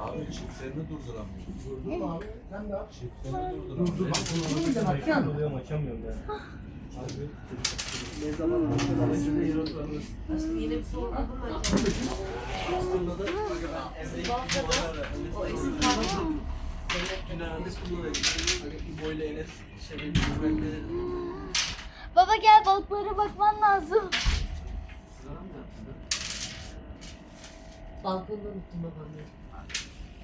Abi çiftlerini durduramıyor. Durdum abi. Sen de. Çiftlerini bak. Bakacaksın. Oluyorum açamıyorum kahve. Baba gel balıklara bakman lazım. Balkonda unuttum babamı.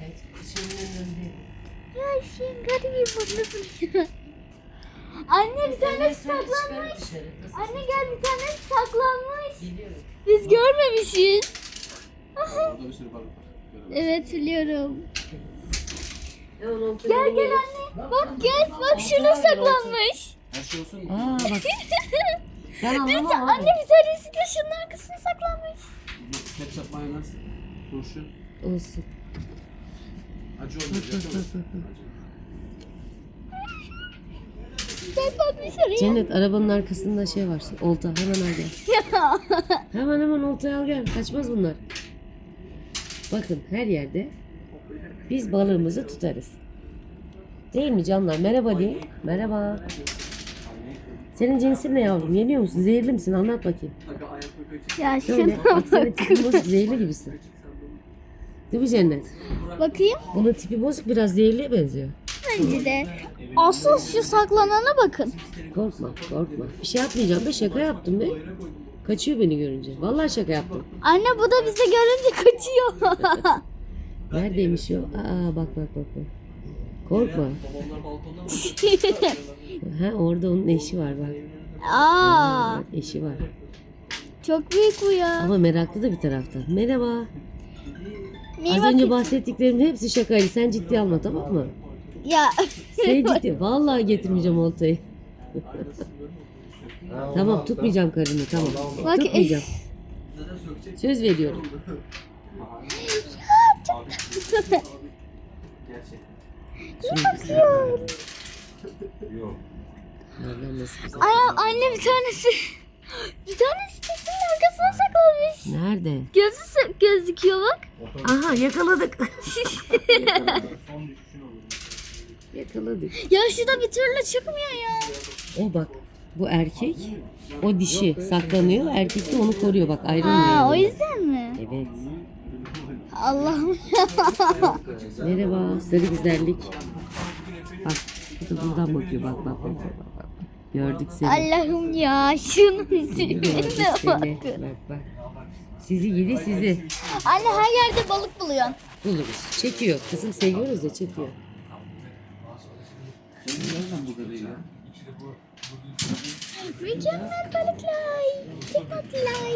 Evet, kışının önünde. Ya şey garip buradasın. Anne bir tane saklanmış. Anne gel bir tane saklanmış. Geliyorum. Biz görmemişiz. Orada bir sürü balık var. Evet biliyorum. Gel gel anne. Bak gel bak şurada saklanmış. Her şey olsun. Aa bak. Ben Dur anlamam anne bir tanesi de şunun arkasına saklanmış. Ketçap, mayonez, turşu. Olsun. Acı olmayacak. Acı. Oraya. Cennet arabanın arkasında şey var. Olta hemen al gel. hemen hemen oltayı al gel. Kaçmaz bunlar. Bakın her yerde biz balığımızı tutarız. Değil mi canlar? Merhaba deyin. Merhaba. Senin cinsin ne yavrum? Yeniyor musun? Zehirli misin? Anlat bakayım. Ya Şöyle. şuna Bak bozuk zehirli gibisin. Değil mi Cennet? Bakayım. Bunun tipi bozuk biraz zehirliye benziyor. Bence de. Asıl şu saklanana bakın. Korkma korkma. Bir şey yapmayacağım be şaka yaptım be. Kaçıyor beni görünce. Vallahi şaka yaptım. Anne bu da bizi görünce kaçıyor. Neredeymiş o? Aa bak bak bak bak. Korkma. ha orada onun eşi var bak. Aa, Bak, eşi var. çok büyük bu ya. Ama meraklı da bir taraftan. Merhaba. Az önce bahsettiklerimin hepsi şakaydı. Sen ciddi alma tamam mı? Ya Sen ciddi. Vallahi getirmeyeceğim oltayı. tamam tutmayacağım karını tamam. Bak- Tutmayacağım. Söz veriyorum. Nasıl güzel. Ay, anne bir tanesi. Bir tanesi kesin arkasına saklanmış. Nerede? Gözü gözüküyor bak. Aha yakaladık. Son düşüşün olur. yakaladık. Ya şu da bir türlü çıkmıyor ya. O bak bu erkek o dişi saklanıyor. Erkek de onu koruyor bak ayrılmıyor. Ha, o yüzden mi? Evet. Allah'ım. Merhaba sarı güzellik. Bak bu da buradan bakıyor bak bak bak bak. bak. Gördük seni. Allah'ım ya şunun seni. bakın. Bak bak. Sizi yedi sizi. Anne her yerde balık buluyorsun. Buluruz. Çekiyor. Kızım seviyoruz ya çekiyor. Mükemmel balıklar. Çok tatlılar.